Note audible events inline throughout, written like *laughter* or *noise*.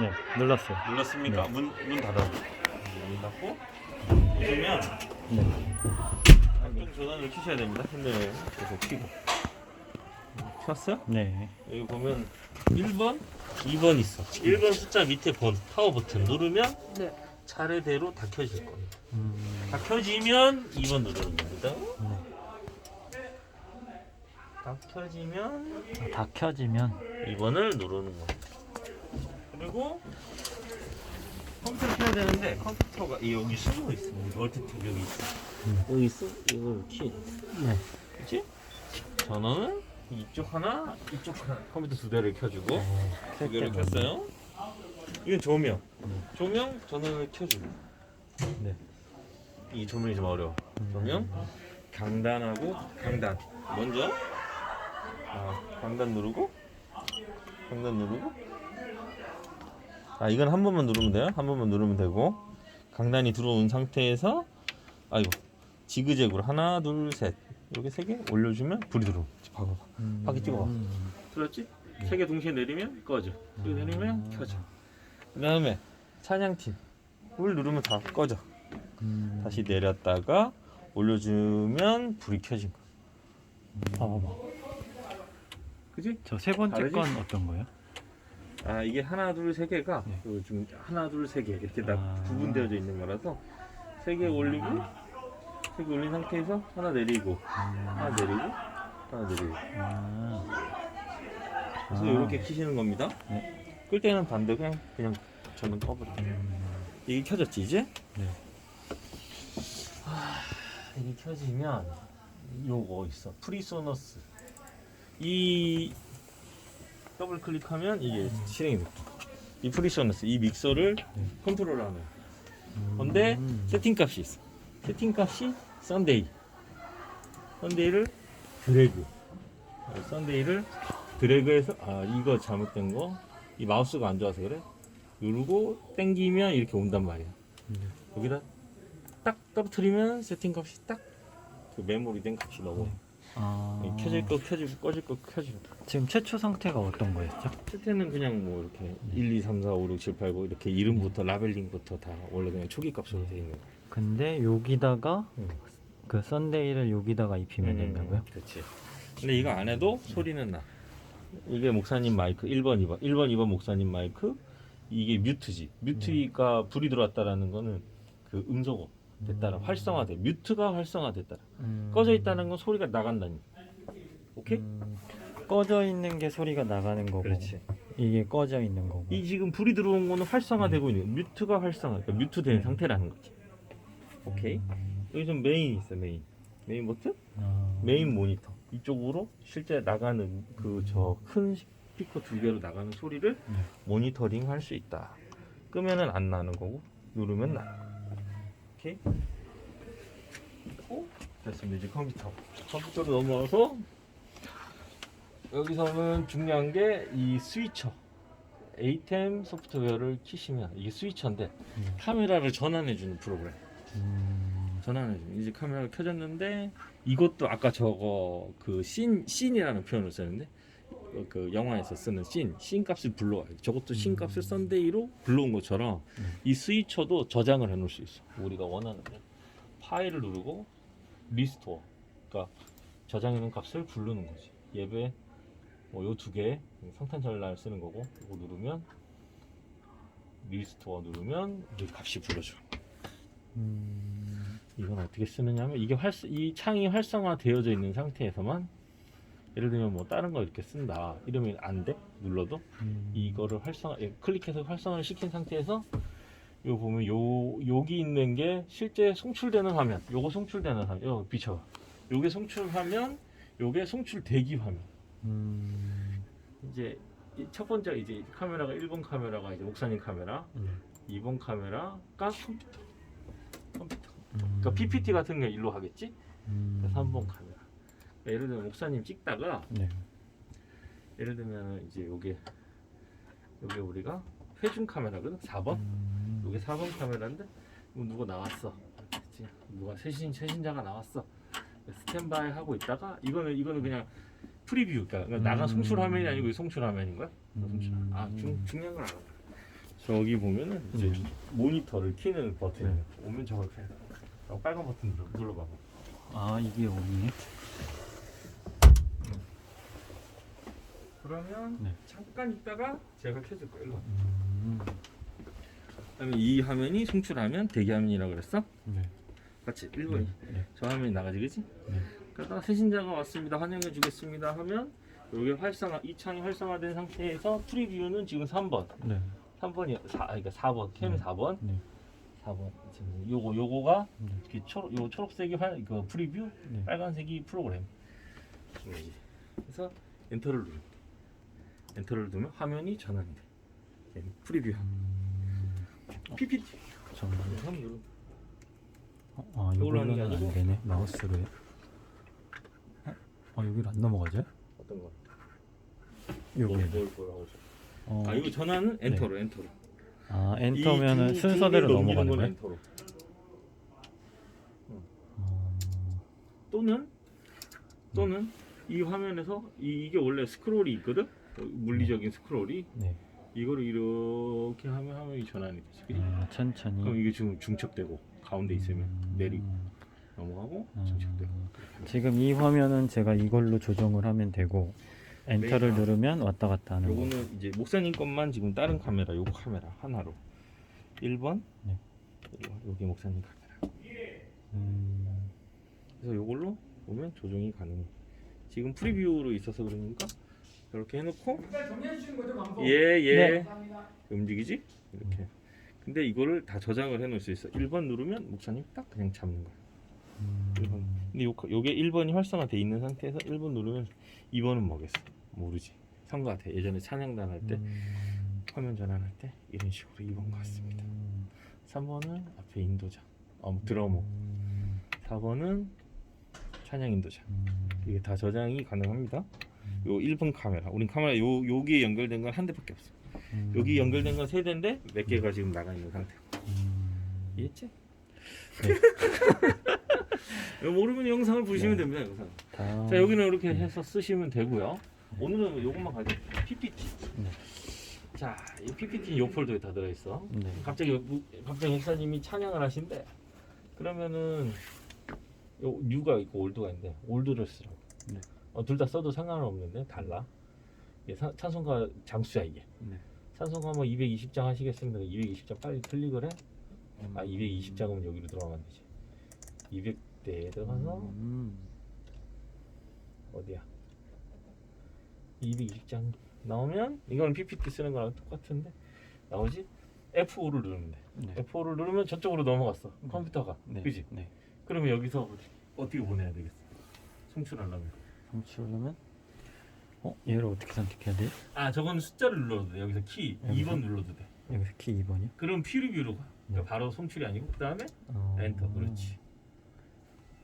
네, 눌렀어요. 눌렀습니까? 네. 문, 문 닫아. 문 닫고 보시면 네. 안경 전원을 켜셔야 됩니다. 핸들을 계속 켜고. 켰어요? 네. 여기 보면 1번, 2번 있어. 1번 숫자 밑에 번, 파워 버튼 누르면 네. 차례대로 다 켜질 겁니다. 음, 다 켜지면 2번 누르는 겁니다. 네. 다 켜지면 아, 다 켜지면 2번을 누르는 겁니다. 그리고 컴퓨터 켜야 되는데 컴퓨터가 이 여기 숨어 있어. 여기 멀티탭 여기 있어. 음. 여기 있어. 이걸 키. 네. 그렇지? 전원은 이쪽 하나, 이쪽 하나. 컴퓨터 두 대를 켜주고 네. 두 개를 켰어요. 이건 조명. 음. 조명 전원을 켜주고. 네. 이 조명이 좀 어려워. 음. 조명 강단하고 강단. 먼저 아, 강단 누르고 강단 누르고 아 이건 한 번만 누르면 돼요. 한 번만 누르면 되고 강단이 들어온 상태에서 아이고 지그재그로 하나 둘 셋 이렇게 세 개 올려주면 불이 들어. 봐봐. 음, 바퀴 찍어봐. 음, 들었지? 세 개 동시에 내리면 꺼져. 또 내리면 음. 켜져. 그 다음에 찬양팀 불 누르면 다 꺼져. 음. 다시 내렸다가 올려주면 불이 켜진 거. 봐봐봐. 그지? 저 세 번째 다르지? 건 어떤 거예요? 아 이게 하나 둘 세 개가 네. 그 좀 하나 둘 세 개 이렇게 다 아. 구분되어져 있는 거라서 세 개 올리고 세 개 올린 상태에서 하나 내리고 하나 내리고 하나 내리고 아, 그래서 아. 이렇게 키시는 겁니다. 네. 끌 때는 반대 그냥 그냥 전원 꺼버려. 음, 이게 켜졌지 이제? 네. 이게 켜지면 요거 있어 프리소너스 이 더블 클릭하면 이게 실행이 돼. 이 프리소너스 이 믹서를 네. 컨트롤하는 음. 건데 세팅 값이 있어 세팅 값이 썬데이 썬데이를 드래그 어, 썬데이를 드래그해서 아 이거 잘못된 거 이 마우스가 안 좋아서 그래 누르고 당기면 이렇게 온단 말이야 네. 여기다 딱 떨어뜨리면 세팅 값이 딱 그 메모리 된 값이 나오고 네. 아, 켜질 거 켜지고 꺼질 거 켜지고 지금 최초 상태가 어떤 거였죠? 세트는 그냥 뭐 이렇게 1, 2, 3, 4, 5, 6, 7, 8, 9 이렇게 이름부터 라벨링부터 다 원래 그냥 초기 값으로 되어 있는. 거 근데 여기다가 음. 그 썬데이를 여기다가 입히면 된다고요? 그렇지. 근데 이거 안 해도 소리는 나. 이게 목사님 마이크 1번 2번 1번 2번 목사님 마이크 이게 뮤트지. 뮤트가 불이 들어왔다라는 거는 그 음소거 됐다라 음. 활성화돼 뮤트가 활성화됐다라 음. 꺼져 있다는 건 소리가 나간다니. 오케이? 음, 꺼져 있는 게 소리가 나가는 거고. 그렇지. 이게 꺼져 있는 거고. 이 지금 불이 들어온 거는 활성화되고 있는 거야. 뮤트가 활성화 그러니까 뮤트된 상태라는 거지. 오케이? 음, 여기 좀 메인 있어 메인. 메인 버튼? 아, 메인 모니터. 이쪽으로 실제 나가는 그 저 큰 스피커 두 개로 나가는 소리를 네. 모니터링 할 수 있다. 끄면은 안 나는 거고 누르면 나 오케이 어? 됐습니다. 이제 컴퓨터. 컴퓨터로 넘어와서 여기서는 중요한 게 이 스위처. 에이템 소프트웨어를 키시면 이게 스위처인데 음. 카메라를 전환해 주는 프로그램. 음, 전환해 주 이제 카메라가 켜졌는데 이것도 아까 저거 그 씬 씬이라는 표현을 썼는데 어, 그 영화에서 쓰는 씬, 씬 값을 불러와요. 저것도 씬 음. 값을 썬데이로 불러온 것처럼 음. 이 스위처도 저장을 해놓을 수 있어. 우리가 원하는 거. 파일을 누르고 리스토어, 그러니까 저장해놓은 값을 부르는 거지. 예배 뭐 요 두 개 성탄절 날 쓰는 거고 이거 누르면 리스토어 누르면 이 값이 불러줘. 음, 이건 어떻게 쓰느냐면 이게 활, 이 창이 활성화되어져 있는 상태에서만 예를 들면 뭐 다른 거 이렇게 쓴다. 이러면 안 돼? 눌러도? 음. 이거를 활성화 예, 클릭해서 활성화를 시킨 상태에서 요 보면 요 여기 있는 게 실제 송출되는 화면. 요거 송출되는 화면. 요 비춰 요게 송출하면 요게 송출 대기 화면. 음, 이제 이첫 번째 이제 카메라가 1번 카메라가 이제 목사님 카메라 네. 2번 카메라가 컴퓨터. 컴퓨터. 음, 그러니까 PPT 같은 게 일로 하겠지? 음, 그래서 3번 카메라. 예를 들면 목사님 찍다가 네. 예를 들면 이제 요게 요게 우리가 회중 카메라거든. 4번. 음, 요게 4번 카메라인데 이거 누가 나왔어. 그치? 누가 최신 최신자가 나왔어. 스탠바이 하고 있다가 이거는 이거는 그냥 프리뷰 그러니까 나간 음. 송출 화면이 아니고 송출 화면인 거야. 음. 송출. 아 중, 중요한 걸 알아. 저기 보면은 이제 음. 모니터를 키는 버튼이 네. 오면 저걸 켜야 돼. 저 빨간 버튼 눌러, 눌러봐. 아 이게 오니? 그러면 네. 잠깐 있다가 제가 켜줄 거예요. 일로 와. 음. 그다음에 이 화면이 송출하면 대기 화면이라고 그랬어? 네. 맞지? 1번이. 네. 저 화면이 나가지, 그지? 네. 그러다 세신자가 왔습니다. 환영해 주겠습니다. 하면 여기 활성화, 이 창이 활성화된 상태에서 프리뷰는 지금 3번. 네. 3번이 4, 그러니까 4번. 캠이 네. 4번. 네. 4번. 지금 요거 요거가 네. 이렇게 초록 요 초록색이 활, 그 프리뷰, 네. 빨간색이 프로그램. 그래서 엔터를 누르. 엔터를 누르면 화면이 전환이 돼. 얘는 프리뷰. 음. PPT. 한번 누르. 아 이걸로 하는 게 이걸로는 아니고? 안 되네 마우스로 해. 어? 아 여기를 안 넘어가죠? 어떤 거? 여기. 뭘? 어. 아 이거 전환은 엔터로 엔터로. 아이 엔터면은 두- 순서대로 넘기는 넘어가는 건 거예요? 엔터로. 어. 또는 또는 이 화면에서 이, 이게 원래 스크롤이 있거든. 어, 물리적인 스크롤이 네. 이거를 이렇게 하면 화면이 전환이 되지. 그지? 아, 천천히. 그럼 이게 지금 중첩되고 가운데 있으면 음. 내리고 넘어가고 음. 중첩되고. 지금 이 화면은 제가 이걸로 조정을 하면 되고 엔터를 네. 누르면 왔다 갔다 하는 거. 요거는 이제 목사님 것만 지금 다른 카메라 요거 카메라 하나로 1번 네. 여기 목사님 카메라 음. 그래서 요걸로 보면 조정이 가능해 지금 프리뷰로 있어서 그러니까 이렇게 해놓고 예예 네. 움직이지 이렇게 근데 이거를 다 저장을 해놓을 수 있어 1번 누르면 목사님 딱 그냥 잡는 거야 음. 근데 요, 요게 1번이 활성화돼 있는 상태에서 1번 누르면 2번은 뭐겠어 모르지 상과 같아 예전에 찬양단 할때 음. 화면 전환할 때 이런 식으로 2번 같습니다. 음. 3번은 앞에 인도자, 어, 드러머. 음. 4번은 찬양 인도자. 음. 이게 다 저장이 가능합니다. 요 1번 카메라. 우린 카메라 요 여기에 연결된 건 한 대밖에 없어. 음. 여기 연결된 건 세 대인데 몇 개가 지금 나가 있는 상태. 음. 이해했지? 네. *laughs* 모르면 영상을 보시면 네. 됩니다. 영상. 다. 자 여기는 이렇게 해서 쓰시면 되고요. 오늘은 요것만 가져. PPT. 네. 자, 이 PPT 요 폴더에 다 들어 있어. 네. 갑자기 무- 갑자기 목사님이 찬양을 하신대. 그러면은 요 뉴가 있고 올드가 있는데 올드를 쓰라고. 네. 어, 둘 다 써도 상관은 없는데 달라. 이게 사- 찬송가 장수야 이게. 네. 찬송가 뭐 220장 하시겠습니다. 220장 빨리 클릭을 해. 음. 아 220장은 여기로 들어가면 되지. 200대에 들어가서 음. 어디야? 220장 나오면 이거는 PPT 쓰는 거랑 똑같은데 나오지? F5를 누르면 돼. 네. F4를 누르면 저쪽으로 넘어갔어 컴퓨터가 네. 그지? 네. 그러면 여기서 어디- 어떻게 보내야 되겠어? 송출하려면 송출하려면 어 얘를 어떻게 선택해야 돼? 아 저건 숫자를 눌러도 돼 여기서 키 여기서? 2번 눌러도 돼 여기서 키 2번이요? 그럼 프리뷰로 가 그러니까 네. 바로 송출이 아니고 그 다음에 어... 엔터 그렇지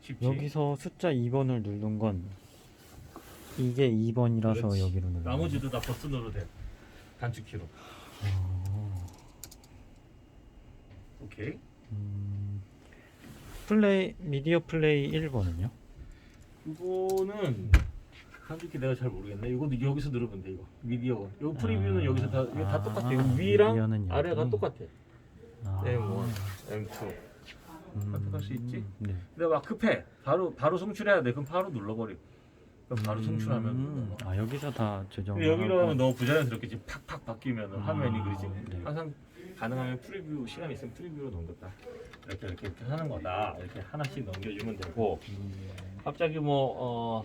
쉽지? 여기서 숫자 2번을 누른 건 이게 2번이라서 그렇지. 여기로 누른 나머지도 다 버튼으로 돼 단축키로 어... 오케이 음... 플레이 미디어 플레이 1번은요? 그거는 단축키 내가 잘 모르겠네. 이것도 여기서 누르면 돼 이거. 미디어 요 프리뷰는 아. 여기서 다 이거 다 아, 똑같아. 이거 위랑 위에는 아래가 여기. 똑같아. 아... M1 M2 음... 선택할 수 있지? 네. 근데 막 급해. 바로 바로 송출해야 돼. 그럼 바로 눌러버려 그럼 바로 음, 송출하면 아 여기서 다 근데 여기로. 하면 너무 부자연스럽게 지금 팍팍 바뀌면 은 아, 화면이 그러지. 네. 항상 가능하면 프리뷰 시간 있으면 프리뷰로 넘겼다. 이렇게 이렇게 이렇게 하는 거다. 이렇게 하나씩 넘겨주면 되고. 음... 갑자기 뭐 어,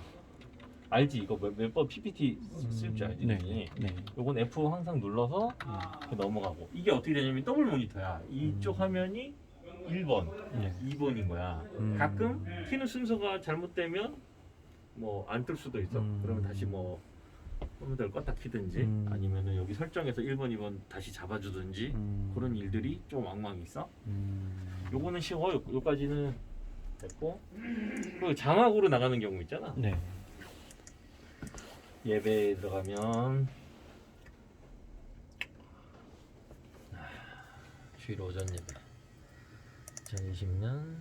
알지 이거 몇번 PPT 쓸 줄 알지 네. 네. 네. 요건 F 항상 눌러서 이렇게 넘어가고 이게 어떻게 되냐면 더블 모니터야 이쪽 음. 화면이 1번 네. 2번인 거야 음. 가끔 키는 순서가 잘못되면 뭐 안 뜰 수도 있어 음. 그러면 다시 뭐 컴퓨터를 껐다 키든지 음. 아니면은 여기 설정에서 1번 2번 다시 잡아주든지 음... 그런 일들이 좀 왕왕 있어 음... 요거는 쉬워 요, 요까지는 됐고 그리고 자막으로 나가는 경우 있잖아 네. 예배에 들어가면 아, 주일 오전 예배 2020년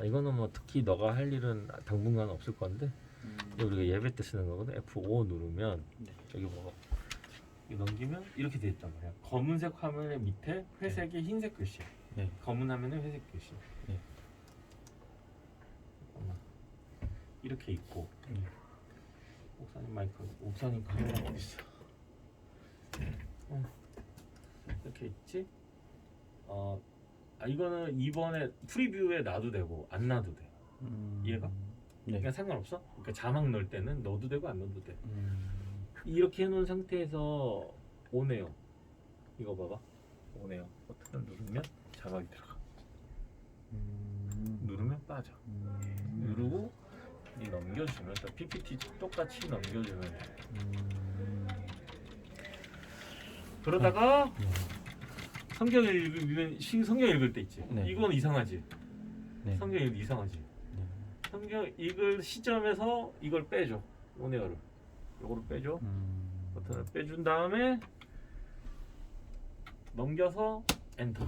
아, 이거는 뭐 특히 너가 할 일은 당분간 없을 건데 이거 우리가 예배 때 쓰는 거거든 F5 누르면 네. 저기 뭐 넘기면 이렇게 돼 있단 말이야. 검은색 화면의 밑에 회색의 흰색 글씨야. 네. 검은 화면에 회색 글씨. 네. 잠깐만. 이렇게 있고. 네. 옥사님 마이크, 옥사님 카메라 어디 있어? 어. 이렇게 있지? 어, 아 이거는 이번에 프리뷰에 놔도 되고 안 놔도 돼. 음, 이해가? 네. 그냥 상관없어. 그러니까 자막 넣을 때는 넣어도 되고 안 넣어도 돼. 음, 이렇게 해놓은 상태에서 오네요. 이거 봐봐. 오네요. 버튼을 누르면 자막이 들어가. 음, 누르면 빠져. 음, 누르고 이 넘겨주면 또 PPT 똑같이 넘겨주면 돼. 음, 그러다가 네. 성경 읽으면 시- 성경 읽을 때 있지. 네. 이건 이상하지. 네. 성경 읽기 이상하지. 네. 성경 읽을 시점에서 이걸 빼줘. 오네요를. 요거를 빼줘. 음, 버튼을 빼준 다음에 넘겨서 엔터.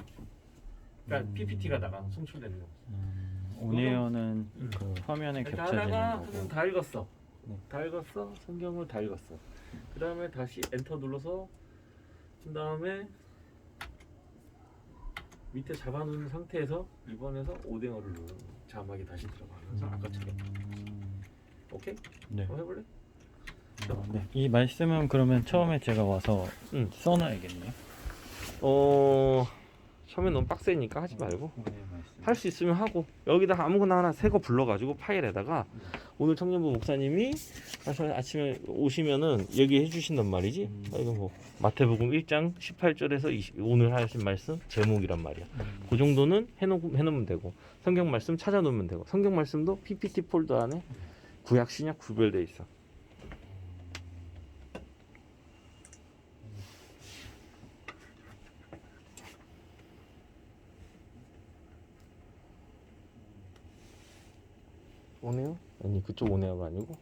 그러니까 음. PPT가 나가 송출되는 거. 음, 오네어는 음. 그 화면에 겹쳐지는 하다가 거고. 다 읽었어. 네. 다 읽었어. 성경을 다 읽었어. 그 다음에 다시 엔터 눌러서 그 다음에 밑에 잡아놓은 상태에서 이번에서 오뎅어를 거야. 자막이 다시 들어가면서 아까처럼. 음, 오케이? 네. 한번 해볼래? 어, 네. 이 말씀은 그러면 처음에 제가 와서 응. 써놔야겠네요. 어 처음에 너무 빡세니까 하지 말고 네, 말씀. 할수 있으면 하고 여기다가 아무거나 하나 새 거 불러가지고 파일에다가 오늘 청년부 목사님이 아침에 오시면은 얘기 해 주신단 말이지? 음. 아, 이거 뭐 마태복음 1장 18절에서 20, 오늘 하신 말씀 제목이란 말이야. 음, 그 정도는 해놓, 해놓으면 되고 성경 말씀 찾아놓으면 되고 성경 말씀도 PPT 폴더 안에 구약 신약 구별돼 있어 오네요? 아니 그쪽 오네요가 아니고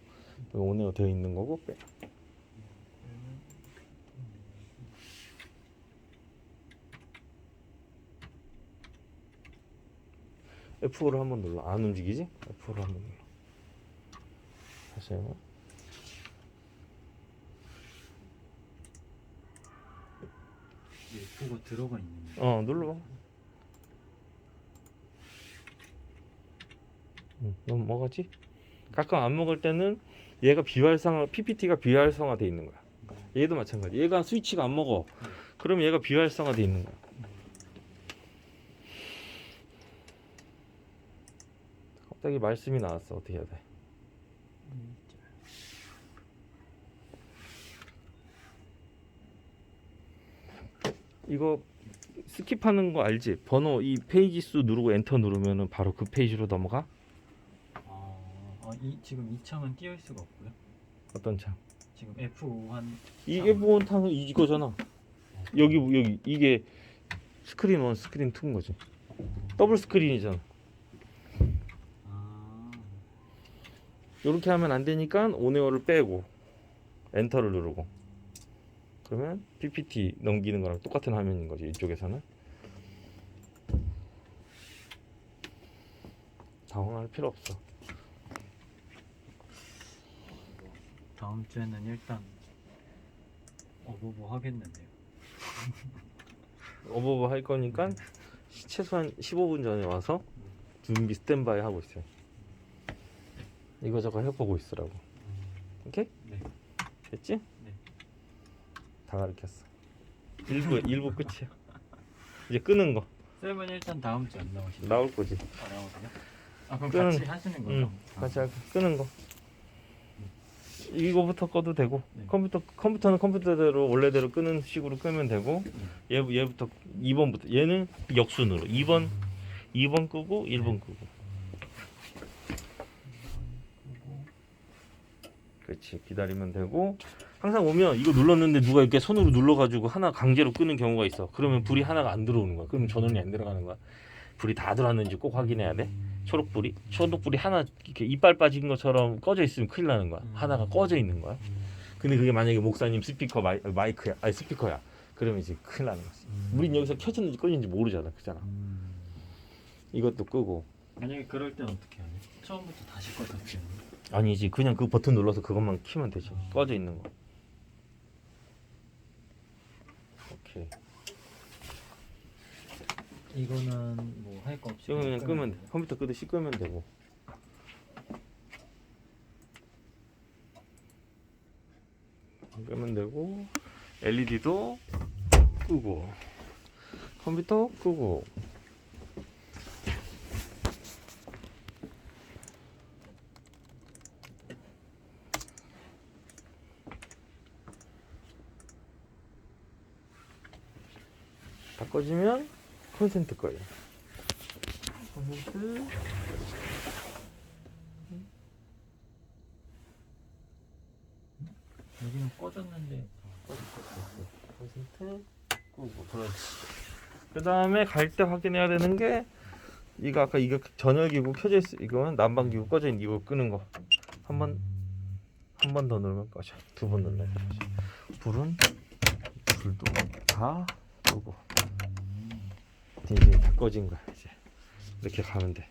여기 오네요 되어 있는 거고 빼. F5를 한번 눌러 안 움직이지? F5를 한번 눌러 다시 해봐 F가 들어가 있는 어 눌러봐 응, 넌 먹었지? 가끔 안 먹을 때는 얘가 비활성화 PPT가 비활성화 돼 있는 거야 얘도 마찬가지 얘가 스위치가 안 먹어 그럼 얘가 비활성화 돼 있는 거야 갑자기 말씀이 나왔어 어떻게 해야 돼 이거 스킵하는 거 알지? 번호 이 페이지 수 누르고 엔터 누르면은 바로 그 페이지로 넘어가? 아, 아, 이 지금 이 창은 띄울 수가 없고요. 어떤 창? 지금 F5 한 이게 본탕은 이거잖아. 여기 여기 이게 스크린 1, 스크린 2인 거지. 더블 스크린이잖아. 아, 이렇게 하면 안 되니까 오네오를 빼고 엔터를 누르고 그러면 PPT 넘기는 거랑 똑같은 화면인 거지 이쪽에서는 당황할 필요 없어. 다음 주에는 일단 어버버 하겠는데요. *laughs* 어버버 할 거니까 최소한 15분 전에 와서 준비 스탠바이 하고 있어요. 이거저거 해보고 있으라고. 오케이? 네. 됐지? 네. 다 가르쳤어. 일부 일부 끝이야. 이제 끄는 거 쌤은 일단 다음 주에 안 나오시죠? 나올 거지. 아, 나오세요? 아 그럼 끄는- 같이 하시는 거죠? 응, 아, 같이 할게. 끄는 거. 이거부터 꺼도 되고 네. 컴퓨터 컴퓨터는 컴퓨터대로 원래대로 끄는 식으로 끄면 되고 얘 얘부터 2번부터 얘는 역순으로 2번 2번 끄고 1번 끄고. 그렇지 기다리면 되고 항상 오면 이거 눌렀는데 누가 이렇게 손으로 눌러가지고 하나 강제로 끄는 경우가 있어. 그러면 불이 하나가 안 들어오는 거야. 그러면 전원이 안 들어가는 거야. 불이 다 들어왔는지 꼭 확인해야 돼. 초록불이 초록불이 하나 이렇게 이빨 빠진 것처럼 꺼져 있으면 큰일 나는 거야. 하나가 꺼져 있는 거야. 근데 그게 만약에 목사님 스피커 마이, 마이크야, 아니 스피커야. 그러면 이제 큰일 나는 거지. 우린 여기서 켜졌는지 꺼졌는지 모르잖아, 그잖아. 음. 이것도 끄고 만약에 그럴 땐 어떻게 하냐? 처음부터 다시 꺼졌지. 아니지, 그냥 그 버튼 눌러서 그것만 키면 되지. 꺼져 있는 거. 오케이. 이거는 뭐 할 거 없이 이거 그냥 끄면 돼. 컴퓨터 끄듯이 끄면 되고. 끄면 되고 LED도 끄고 컴퓨터 끄고 다 꺼지면 콘센트 꺼요. 콘센트 여기는 꺼졌는데. 콘센트 끄고. 그렇지. 그 다음에 갈 때 확인해야 되는 게 이거 아까 이거 전열기구 켜져 있어 이거는 난방기구 꺼져 있는 이거 끄는 거. 한 번 한 번 더 누르면 꺼져. 두 번 눌러야 돼 불은 불도 다 끄고 이제 다 꺼진 거야 이제. 이렇게 가면 돼